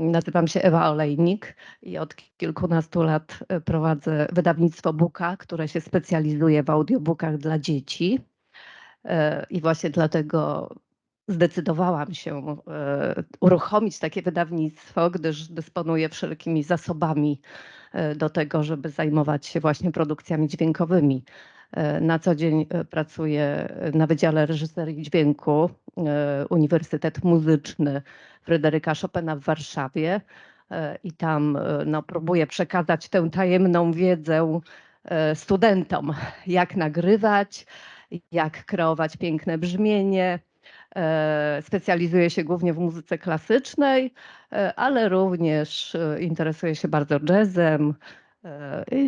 Nazywam się Ewa Olejnik i od kilkunastu lat e, prowadzę wydawnictwo Buka, które się specjalizuje w audiobookach dla dzieci. E, I właśnie dlatego zdecydowałam się e, uruchomić takie wydawnictwo, gdyż dysponuję wszelkimi zasobami do tego, żeby zajmować się właśnie produkcjami dźwiękowymi. Na co dzień pracuję na Wydziale Reżyserii Dźwięku, Uniwersytet Muzyczny Fryderyka Chopina w Warszawie i tam no, próbuję przekazać tę tajemną wiedzę studentom, jak nagrywać, jak kreować piękne brzmienie. Specjalizuję się głównie w muzyce klasycznej, ale również interesuję się bardzo jazzem,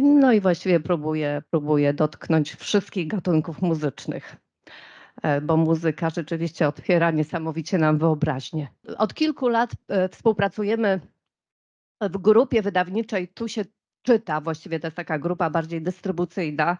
no i właściwie próbuję, próbuję dotknąć wszystkich gatunków muzycznych, bo muzyka rzeczywiście otwiera niesamowicie nam wyobraźnię. Od kilku lat współpracujemy w grupie wydawniczej, tu się czyta, właściwie to jest taka grupa bardziej dystrybucyjna,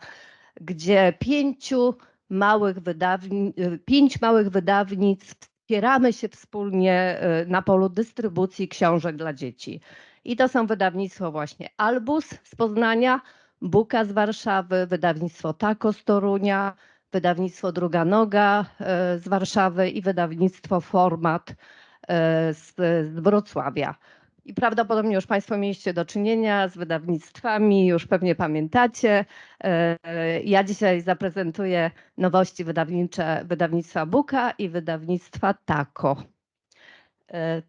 gdzie pięciu małych wydawni, pięć małych wydawnictw wspieramy się wspólnie na polu dystrybucji książek dla dzieci. I to są wydawnictwo właśnie Albus z Poznania, Buka z Warszawy, wydawnictwo Tako z Torunia, wydawnictwo Druga Noga e, z Warszawy i wydawnictwo Format e, z, Wrocławia. I prawdopodobnie już Państwo mieliście do czynienia z wydawnictwami, już pewnie pamiętacie. E, ja dzisiaj zaprezentuję nowości wydawnicze wydawnictwa Buka i wydawnictwa Tako.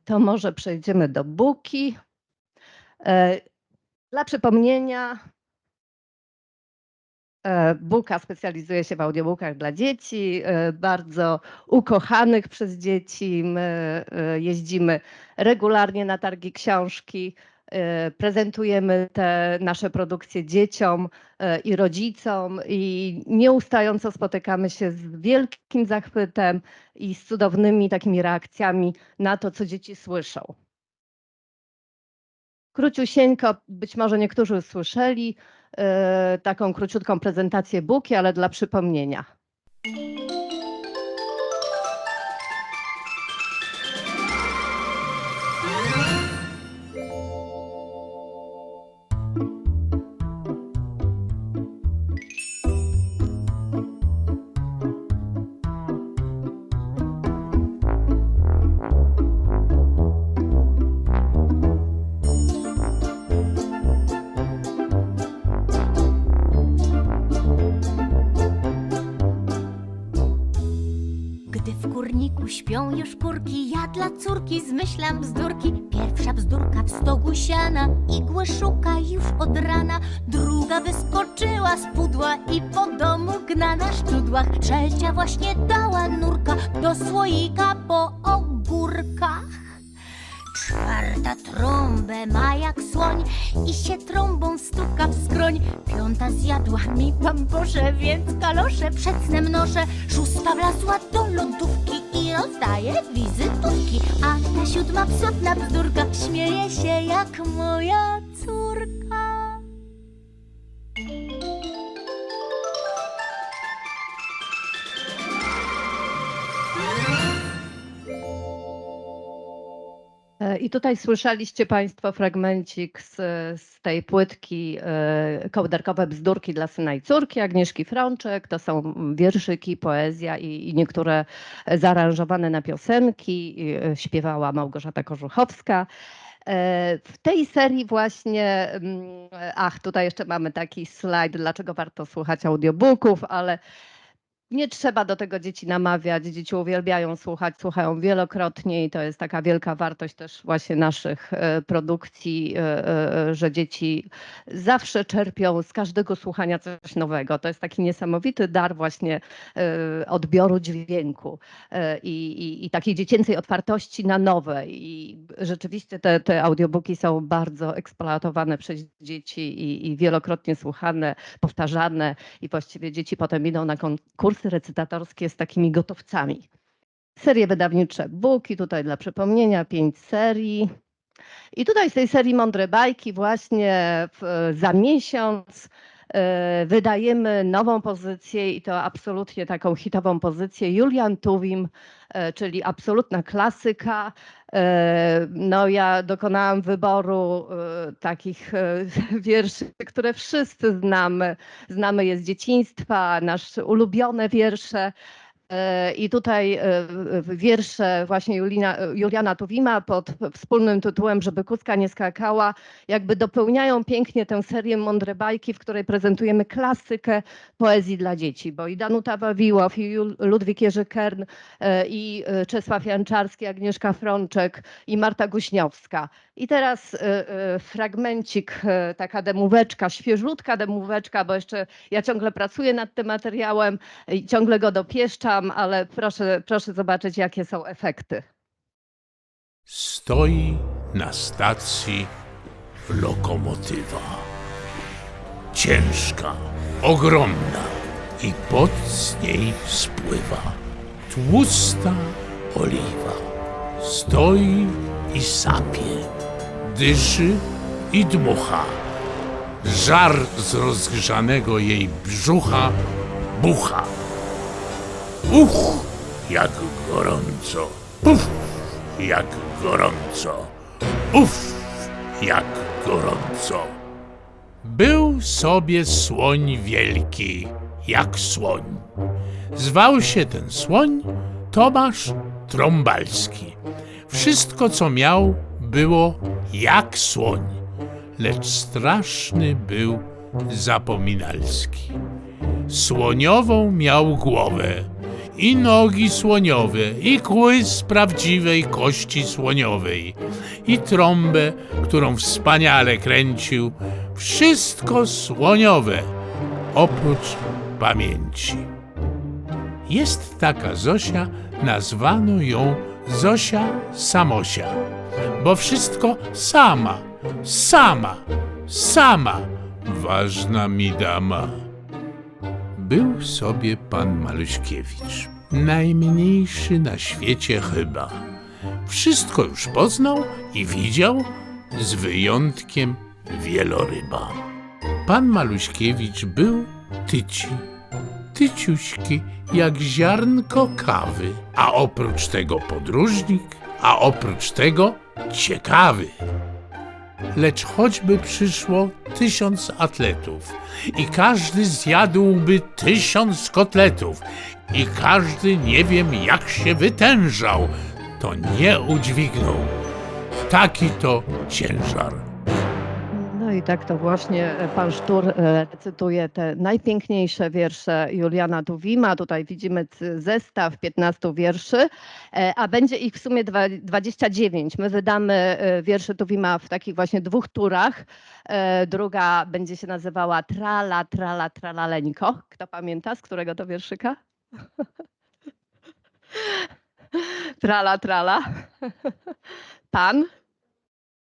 To może przejdziemy do Buki. E, dla przypomnienia, e, Buka specjalizuje się w audiobookach dla dzieci, e, bardzo ukochanych przez dzieci. My jeździmy regularnie na targi książki, prezentujemy te nasze produkcje dzieciom i rodzicom i nieustająco spotykamy się z wielkim zachwytem i z cudownymi takimi reakcjami na to, co dzieci słyszą. Króciusieńko, być może niektórzy słyszeli e, taką króciutką prezentację Buki, ale dla przypomnienia. Śpią już kurki, ja dla córki zmyślam bzdurki. Pierwsza bzdurka w stogu siana, igłę szuka już od rana. Druga wyskoczyła z pudła i po domu gna na szczudłach. Trzecia właśnie dała nurka do słoika po ogórkach. Czwarta trąbę ma jak słoń i się trąbą stuka w skroń. Piąta zjadła mi bambosze, więc kalosze przed snem noszę. Szósta wlazła do lodówki i rozdaje wizytówki. A ta siódma psotna bzdurka śmieje się jak moja córka. I tutaj słyszeliście Państwo fragmencik z, z tej płytki e, Kołderkowe bzdurki dla syna i córki Agnieszki Frączek. To są wierszyki, poezja i, i niektóre zaaranżowane na piosenki. E, Śpiewała Małgorzata Korzuchowska. E, W tej serii właśnie, mm, ach, tutaj jeszcze mamy taki slajd, dlaczego warto słuchać audiobooków, ale nie trzeba do tego dzieci namawiać. Dzieci uwielbiają słuchać, słuchają wielokrotnie i to jest taka wielka wartość też właśnie naszych e, produkcji, e, e, że dzieci zawsze czerpią z każdego słuchania coś nowego. To jest taki niesamowity dar właśnie odbioru dźwięku i, i, i takiej dziecięcej otwartości na nowe. I rzeczywiście te, te audiobooki są bardzo eksploatowane przez dzieci i, i wielokrotnie słuchane, powtarzane i właściwie dzieci potem idą na recytatorskie z takimi gotowcami. Serie wydawnicze Buki, tutaj dla przypomnienia pięć serii. I tutaj z tej serii Mądre Bajki właśnie w, za miesiąc wydajemy nową pozycję i to absolutnie taką hitową pozycję. Julian Tuwim, e, czyli absolutna klasyka. E, No ja dokonałam wyboru e, takich e, wierszy, które wszyscy znamy. Znamy je z dzieciństwa, nasze ulubione wiersze. E, I tutaj e, wiersze właśnie Julina, Juliana Tuwima pod wspólnym tytułem Żeby kuska nie skakała, jakby dopełniają pięknie tę serię Mądre Bajki, w której prezentujemy klasykę poezji dla dzieci, bo i Danuta Wawiłow, i Ludwik Jerzy Kern, e, i Czesław Janczarski, Agnieszka Frączek i Marta Guśniowska. I teraz fragmencik, taka demóweczka, świeżutka demóweczka, bo jeszcze ja ciągle pracuję nad tym materiałem i ciągle go dopieszczam, ale proszę, proszę zobaczyć, jakie są efekty. Stoi na stacji lokomotywa. Ciężka, ogromna i pot z niej spływa. Tłusta oliwa. Stoi i sapie. Dyszy i dmucha. Żar z rozgrzanego jej brzucha bucha. Uch, jak gorąco. Puf, jak gorąco. Uf, jak gorąco. Był sobie słoń wielki, jak słoń. Zwał się ten słoń Tomasz Trąbalski. Wszystko, co miał, było jak słoń, lecz straszny był zapominalski. Słoniową miał głowę i nogi słoniowe, i kły z prawdziwej kości słoniowej, i trąbę, którą wspaniale kręcił. Wszystko słoniowe, oprócz pamięci. Jest taka Zosia, nazwano ją Zosia Samosia, bo wszystko sama, sama, sama, ważna mi dama. Był sobie pan Maluśkiewicz, najmniejszy na świecie chyba. Wszystko już poznał i widział, z wyjątkiem wieloryba. Pan Maluśkiewicz był tyci, tyciuśki jak ziarnko kawy, a oprócz tego podróżnik, a oprócz tego ciekawy lecz choćby przyszło tysiąc atletów i każdy zjadłby tysiąc kotletów i każdy nie wiem jak się wytężał, to nie udźwignął. Taki to ciężar. I tak to właśnie e, pan Sztur recytuje te najpiękniejsze wiersze Juliana Tuwima. Tutaj widzimy zestaw 15 wierszy, e, a będzie ich w sumie dwa- 29. My wydamy e, wiersze Tuwima w takich właśnie dwóch turach. Druga będzie się nazywała Trala, Trala, Tralaleńko. Kto pamięta, z którego to wierszyka? Trala, trala. Pan?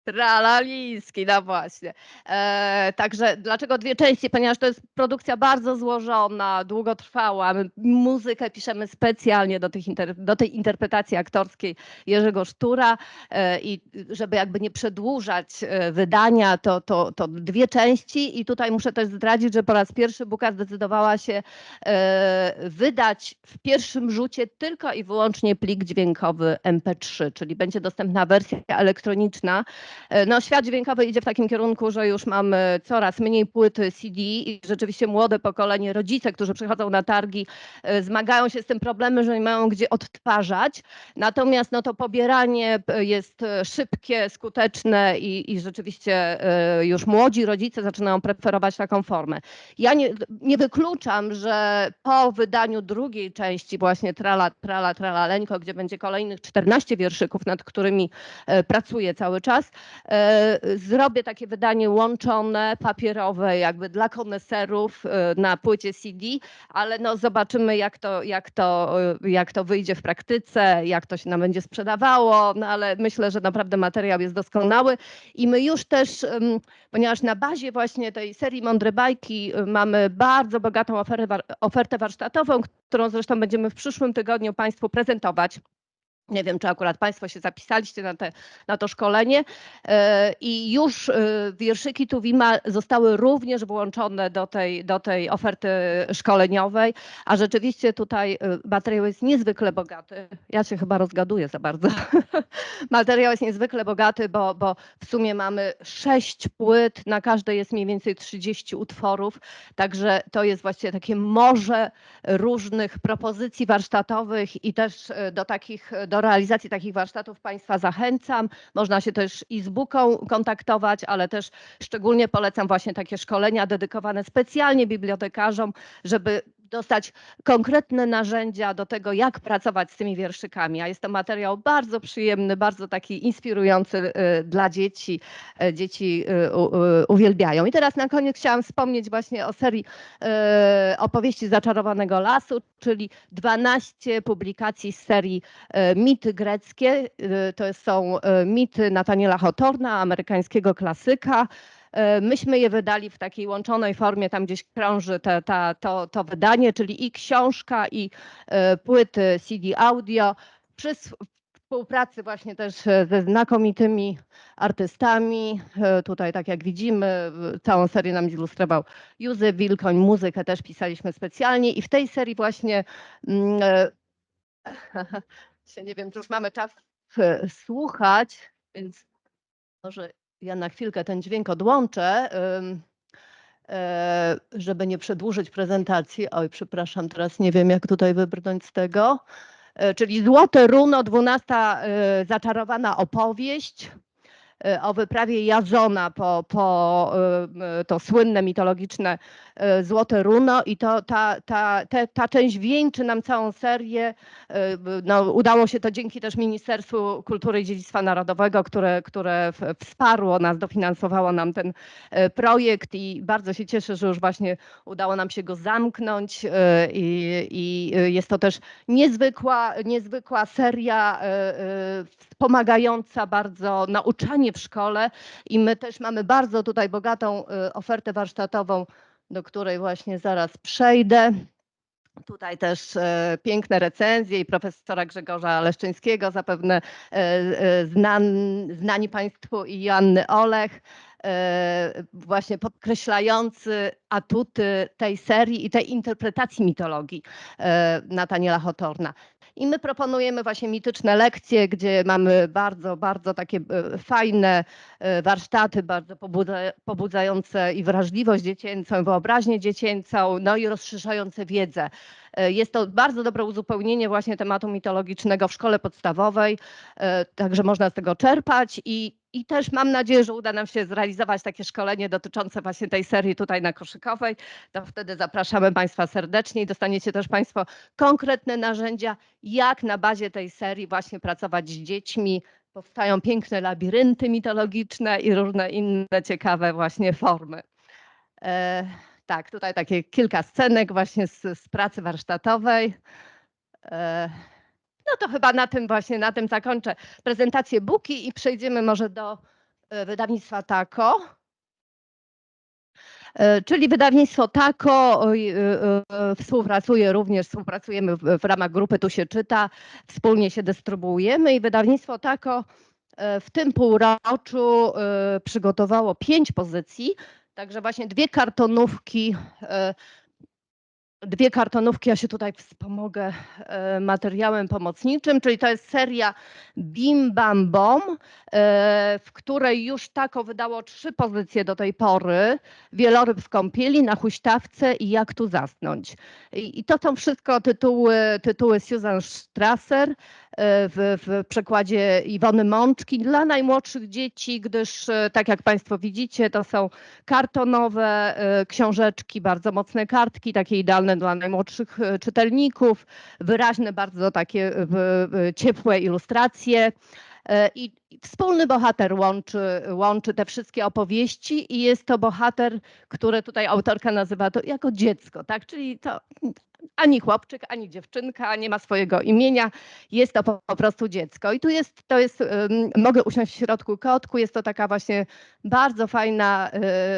Tralaliński, no właśnie. E, także dlaczego dwie części? Ponieważ to jest produkcja bardzo złożona, długotrwała. My muzykę piszemy specjalnie do, tych inter, do tej interpretacji aktorskiej Jerzego Sztura e, i żeby jakby nie przedłużać e, wydania, to, to, to dwie części i tutaj muszę też zdradzić, że po raz pierwszy Buka zdecydowała się e, wydać w pierwszym rzucie tylko i wyłącznie plik dźwiękowy MP3, czyli będzie dostępna wersja elektroniczna. E, No, świat dźwiękowy idzie w takim kierunku, że już mamy coraz mniej płyty CD i rzeczywiście młode pokolenie, rodzice, którzy przychodzą na targi, e, zmagają się z tym problemem, że nie mają gdzie odtwarzać. Natomiast no, to pobieranie p- jest e, szybkie, skuteczne i, i rzeczywiście e, już młodzi rodzice zaczynają preferować taką formę. Ja nie, nie wykluczam, że po wydaniu drugiej części właśnie Trala, Trala, Tralaleńko, gdzie będzie kolejnych 14 wierszyków, nad którymi e, pracuję cały czas, e, zrobię takie wydanie łączone, papierowe, jakby dla koneserów e, na płycie CD, ale no zobaczymy jak to, jak, to, e, jak to wyjdzie w praktyce, jak to się nam będzie sprzedawało, no ale myślę, że naprawdę materiał jest doskonały i my już też, ponieważ na bazie właśnie tej serii Mądre Bajki mamy bardzo bogatą ofertę, ofertę warsztatową, którą zresztą będziemy w przyszłym tygodniu Państwu prezentować. Nie wiem, czy akurat Państwo się zapisaliście na, te, na to szkolenie e, i już e, wierszyki Tuwima zostały również włączone do tej, do tej oferty szkoleniowej, a rzeczywiście tutaj e, materiał jest niezwykle bogaty. Ja się chyba rozgaduję za bardzo. materiał jest niezwykle bogaty, bo, bo w sumie mamy sześć płyt, na każdej jest mniej więcej 30 utworów, także to jest właściwie takie morze różnych propozycji warsztatowych i też do takich, do realizacji takich warsztatów Państwa zachęcam. Można się też i z Buką kontaktować, ale też szczególnie polecam właśnie takie szkolenia dedykowane specjalnie bibliotekarzom, żeby dostać konkretne narzędzia do tego, jak pracować z tymi wierszykami. A jest to materiał bardzo przyjemny, bardzo taki inspirujący y, dla dzieci. E, Dzieci y, y, uwielbiają. I teraz na koniec chciałam wspomnieć właśnie o serii opowieści Zaczarowanego Lasu, czyli 12 publikacji z serii Mity greckie. To są mity Nataniela Hotorna, amerykańskiego klasyka. E, Myśmy je wydali w takiej łączonej formie, tam gdzieś krąży te, ta, to, to wydanie, czyli i książka, i e, płyty CD audio, przy współpracy właśnie też e, ze znakomitymi artystami. Tutaj, tak jak widzimy, całą serię nam zilustrował Józef Wilkoń, muzykę też pisaliśmy specjalnie i w tej serii właśnie mm, nie wiem, czy już mamy czas słuchać, więc może ja na chwilkę ten dźwięk odłączę, e, żeby nie przedłużyć prezentacji. Oj, przepraszam, teraz nie wiem, jak tutaj wybrnąć z tego. E, Czyli Złote Runo, dwunasta e, zaczarowana opowieść o wyprawie Jazona po, po e, e, to słynne mitologiczne Złote Runo i to, ta, ta, te, ta część wieńczy nam całą serię. No, udało się to dzięki też Ministerstwu Kultury i Dziedzictwa Narodowego, które, które wsparło nas, dofinansowało nam ten projekt i bardzo się cieszę, że już właśnie udało nam się go zamknąć i, i jest to też niezwykła, niezwykła seria wspomagająca bardzo nauczanie w szkole i my też mamy bardzo tutaj bogatą e, ofertę warsztatową, do której właśnie zaraz przejdę. Tutaj też e, piękne recenzje i profesora Grzegorza Leszczyńskiego, zapewne e, znan, znani Państwu i Joanny Olech, właśnie podkreślający atuty tej serii i tej interpretacji mitologii Nataniela Hotorna. I my proponujemy właśnie mityczne lekcje, gdzie mamy bardzo, bardzo takie e, fajne e, warsztaty, bardzo pobudza- pobudzające i wrażliwość dziecięcą, wyobraźnię dziecięcą, no i rozszerzające wiedzę. E, Jest to bardzo dobre uzupełnienie właśnie tematu mitologicznego w szkole podstawowej, także można z tego czerpać i, i też mam nadzieję, że uda nam się zrealizować takie szkolenie dotyczące właśnie tej serii tutaj na Koszykowej. To wtedy zapraszamy Państwa serdecznie i dostaniecie też Państwo konkretne narzędzia, jak na bazie tej serii właśnie pracować z dziećmi. Powstają piękne labirynty mitologiczne i różne inne ciekawe właśnie formy. E, tak, tutaj takie kilka scenek właśnie z, z pracy warsztatowej. E, no to chyba na tym właśnie, na tym zakończę prezentację Buki i przejdziemy może do e, wydawnictwa Tako. E, Czyli wydawnictwo Tako e, współpracuje również, współpracujemy w, ramach grupy Tu się czyta, wspólnie się dystrybuujemy i wydawnictwo Tako w tym półroczu przygotowało pięć pozycji, także właśnie dwie kartonówki, dwie kartonówki, ja się tutaj wspomogę e, materiałem pomocniczym, czyli to jest seria Bim Bam Bom, e, w której już Tako wydało trzy pozycje do tej pory. Wieloryb w kąpieli, na huśtawce i jak tu zasnąć. I, to są wszystko tytuły, tytuły Susan Strasser w, w przekładzie Iwony Mączki dla najmłodszych dzieci, gdyż e, tak jak Państwo widzicie, to są kartonowe e, książeczki, bardzo mocne kartki, takie idealne dla najmłodszych e, czytelników, wyraźne, bardzo takie e, ciepłe ilustracje. E, i wspólny bohater łączy, łączy te wszystkie opowieści i jest to bohater, który tutaj autorka nazywa to jako dziecko, tak? Czyli to ani chłopczyk, ani dziewczynka, nie ma swojego imienia, jest to po, prostu dziecko. I tu jest, to jest, mogę usiąść w środku kotku, jest to taka właśnie bardzo fajna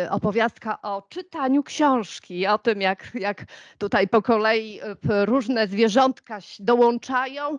y, opowiastka o czytaniu książki, o tym jak, jak tutaj po kolei y, różne zwierzątka dołączają y,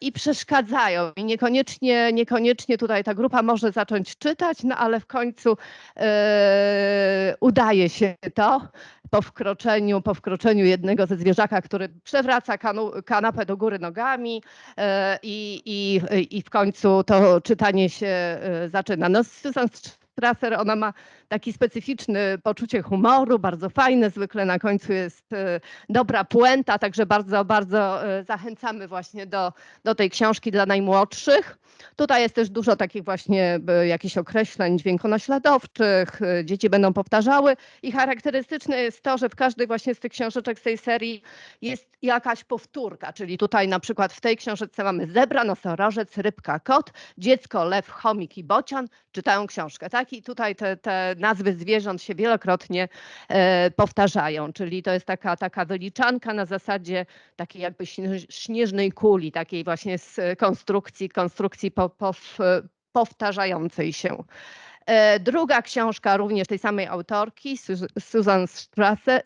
i przeszkadzają. I niekoniecznie, niekoniecznie tutaj ta grupa może zacząć czytać, no ale w końcu e, udaje się to po wkroczeniu, po wkroczeniu jednego ze zwierzaka, który przewraca kanu, kanapę do góry nogami e, i, i, i w końcu to czytanie się e, zaczyna. No, Susan Strasser, ona ma taki specyficzny poczucie humoru, bardzo fajne, zwykle na końcu jest e, dobra puenta, także bardzo, bardzo e, zachęcamy właśnie do, do tej książki dla najmłodszych. Tutaj jest też dużo takich właśnie e, jakichś określeń dźwiękonaśladowczych, dzieci będą powtarzały i charakterystyczne jest to, że w każdej właśnie z tych książeczek z tej serii jest jakaś powtórka, czyli tutaj na przykład w tej książeczce mamy zebra, nosorożec, rybka, kot, dziecko, lew, chomik i bocian czytają książkę, tak? I tutaj te nazwy zwierząt się wielokrotnie e, powtarzają, czyli to jest taka, taka wyliczanka na zasadzie takiej jakby śnież- śnieżnej kuli, takiej właśnie z konstrukcji, konstrukcji po, po, powtarzającej się. E, Druga książka również tej samej autorki, Su- Susan Strasser,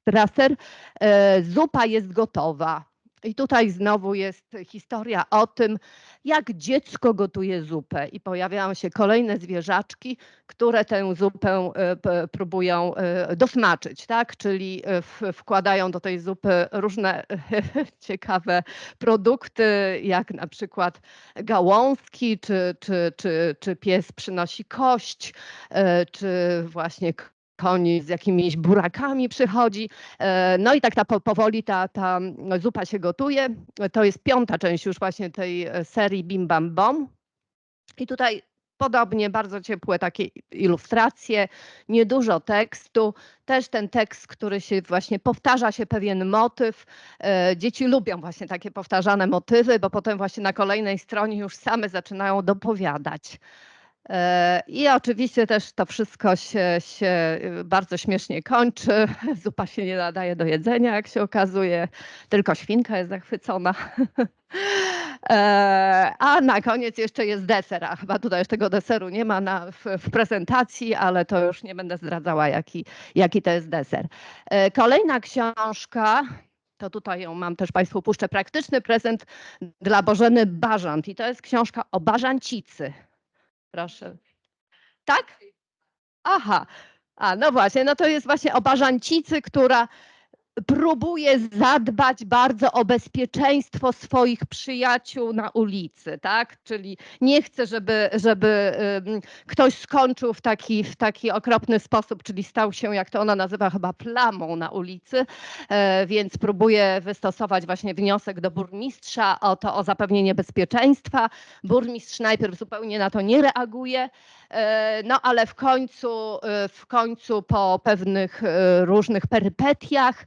Strasser e, Zupa jest gotowa. I tutaj znowu jest historia o tym, jak dziecko gotuje zupę. I pojawiają się kolejne zwierzaczki, które tę zupę e, próbują e, dosmaczyć, tak? Czyli e, wkładają do tej zupy różne ciekawe produkty, jak na przykład gałązki, czy, czy, czy, czy pies przynosi kość, czy właśnie k- koń z jakimiś burakami przychodzi. E, No i tak ta, po- powoli ta, ta zupa się gotuje. To jest piąta część już właśnie tej e, serii Bim Bam Bom. I tutaj podobnie bardzo ciepłe takie ilustracje, niedużo tekstu. Też ten tekst, który się właśnie powtarza się pewien motyw. E, Dzieci lubią właśnie takie powtarzane motywy, bo potem właśnie na kolejnej stronie już same zaczynają dopowiadać. E, I oczywiście też to wszystko się, się y, bardzo śmiesznie kończy. Zupa się nie nadaje do jedzenia, jak się okazuje. Tylko świnka jest zachwycona. E, A na koniec jeszcze jest deser. A chyba tutaj już tego deseru nie ma na, w, w prezentacji, ale to już nie będę zdradzała, jaki, jaki to jest deser. E, Kolejna książka. To tutaj ją mam też Państwu puszczę. Praktyczny prezent dla Bożeny Bażant. I to jest książka o bażancicy. Proszę. Tak? Aha. A, no właśnie, no to jest właśnie o bażancicy, która próbuje zadbać bardzo o bezpieczeństwo swoich przyjaciół na ulicy, tak? Czyli nie chce, żeby, żeby ktoś skończył w taki, w taki okropny sposób, czyli stał się, jak to ona nazywa, chyba plamą na ulicy, e, więc próbuje wystosować właśnie wniosek do burmistrza o to, o zapewnienie bezpieczeństwa. Burmistrz najpierw zupełnie na to nie reaguje, e, no ale w końcu, e, w końcu po pewnych różnych perypetiach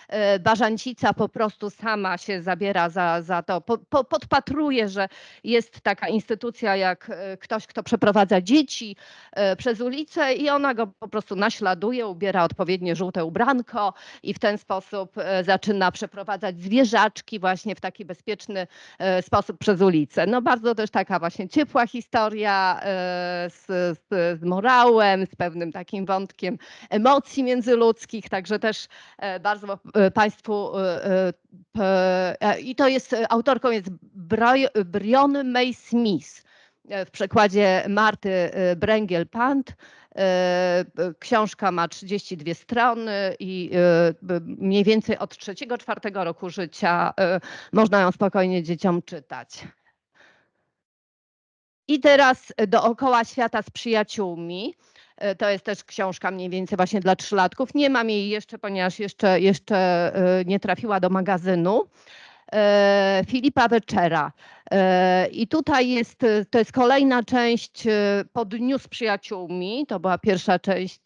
e, Bażancica po prostu sama się zabiera za, za to, po, po, podpatruje, że jest taka instytucja jak e, ktoś, kto przeprowadza dzieci e, przez ulicę i ona go po prostu naśladuje, ubiera odpowiednie żółte ubranko i w ten sposób zaczyna przeprowadzać zwierzaczki właśnie w taki bezpieczny sposób przez ulicę. No bardzo też taka właśnie ciepła historia z, z, z morałem, z pewnym takim wątkiem emocji międzyludzkich, także też bardzo Państwu e, e, p- e, i to jest, autorką jest Bri- Briony May Smith e, w przekładzie Marty Bręgiel-Pant. E, Książka ma 32 strony i mniej więcej od trzeciego, czwartego roku życia można ją spokojnie dzieciom czytać. I teraz dookoła świata z przyjaciółmi. E, To jest też książka mniej więcej właśnie dla trzylatków. Nie mam jej jeszcze, ponieważ jeszcze, jeszcze e, nie trafiła do magazynu. E, Filipa Weczera. I tutaj jest, to jest kolejna część po dniu z przyjaciółmi. To była pierwsza część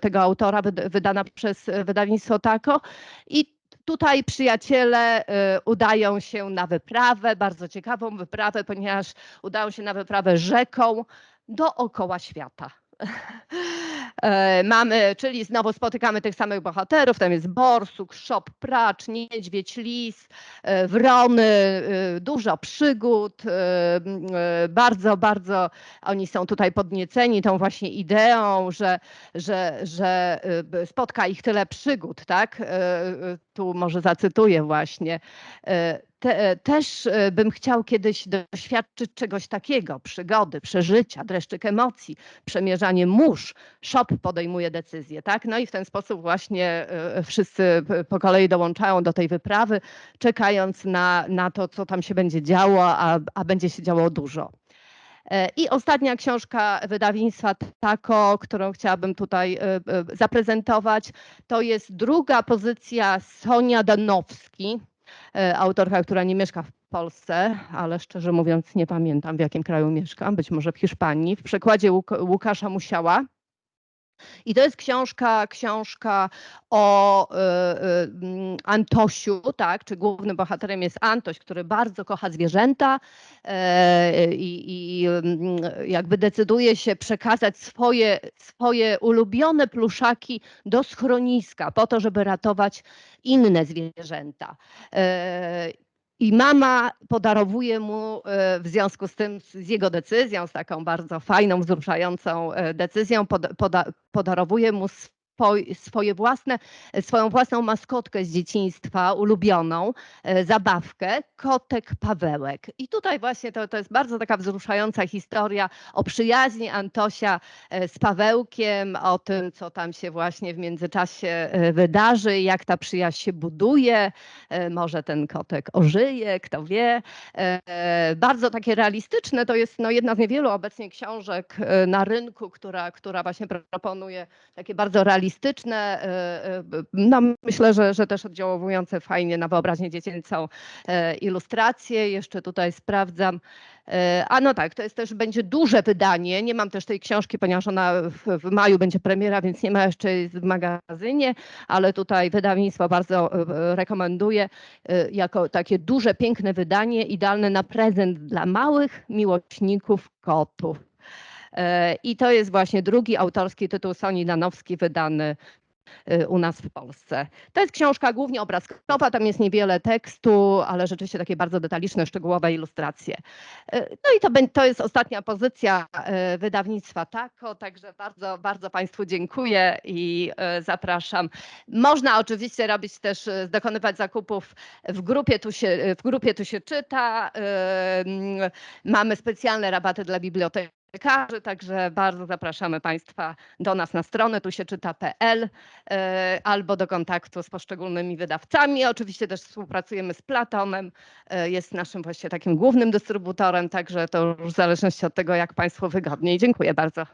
tego autora wyd- wydana przez wydawnictwo Tako. I tutaj przyjaciele udają się na wyprawę, bardzo ciekawą wyprawę, ponieważ udają się na wyprawę rzeką dookoła świata. E, Mamy, czyli znowu spotykamy tych samych bohaterów. Tam jest borsuk, szop, pracz, niedźwiedź, lis, e, wrony, e, dużo przygód. Bardzo, bardzo oni są tutaj podnieceni tą właśnie ideą, że, że, że spotka ich tyle przygód, tak? Tu może zacytuję właśnie. Te, e, też e, bym chciał kiedyś doświadczyć czegoś takiego, przygody, przeżycia, dreszczyk emocji, przemierzanie mórz. Szop podejmuje decyzję, tak? No i w ten sposób właśnie e, wszyscy po kolei dołączają do tej wyprawy, czekając na, na to, co tam się będzie działo, a, a będzie się działo dużo. I ostatnia książka wydawnictwa Tako, którą chciałabym tutaj zaprezentować, to jest druga pozycja Sonia Danowski, autorka, która nie mieszka w Polsce, ale szczerze mówiąc nie pamiętam w jakim kraju mieszka, być może w Hiszpanii, w przekładzie Łuk- Łukasza Musiała. I to jest książka, książka o y, y, Antosiu, tak, czy głównym bohaterem jest Antoś, który bardzo kocha zwierzęta e, i, mm, jakby decyduje się przekazać swoje, swoje ulubione pluszaki do schroniska po to, żeby ratować inne zwierzęta. I mama podarowuje mu e, w związku z tym, z jego decyzją, z taką bardzo fajną, wzruszającą e, decyzją, poda, poda, podarowuje mu swoje własne, swoją własną maskotkę z dzieciństwa, ulubioną, e, zabawkę, kotek Pawełek. I tutaj właśnie to, to jest bardzo taka wzruszająca historia o przyjaźni Antosia e, z Pawełkiem, o tym, co tam się właśnie w międzyczasie e, wydarzy, jak ta przyjaźń się buduje. Może ten kotek ożyje, kto wie. Bardzo takie realistyczne. To jest no, jedna z niewielu obecnie książek na rynku, która, która właśnie proponuje takie bardzo realistyczne, e, e, no myślę, że, że też oddziałujące fajnie na wyobraźnię dziecięcą e, ilustracje. Jeszcze tutaj sprawdzam. A no tak, to jest też będzie duże wydanie. Nie mam też tej książki, ponieważ ona w, w maju będzie premiera, więc nie ma jeszcze w magazynie, ale tutaj wydawnictwo bardzo rekomenduje jako takie duże, piękne wydanie, idealne na prezent dla małych miłośników kotów. E, I to jest właśnie drugi autorski tytuł Soni Danowski wydany e, u nas w Polsce. To jest książka głównie obrazkowa, tam jest niewiele tekstu, ale rzeczywiście takie bardzo detaliczne, szczegółowe ilustracje. E, No i to, to jest ostatnia pozycja wydawnictwa Tako, także bardzo, bardzo Państwu dziękuję i zapraszam. Można oczywiście robić też, dokonywać zakupów w grupie, tu się, w grupie tu się czyta. Mamy specjalne rabaty dla bibliotekarzy, także bardzo zapraszamy Państwa do nas na stronę tu się czyta.pl e, albo do kontaktu z poszczególnymi wydawcami. Oczywiście też współpracujemy z Platonem, e, jest naszym właściwie takim głównym dystrybutorem, także to już w zależności od tego, jak Państwu wygodniej. Dziękuję bardzo.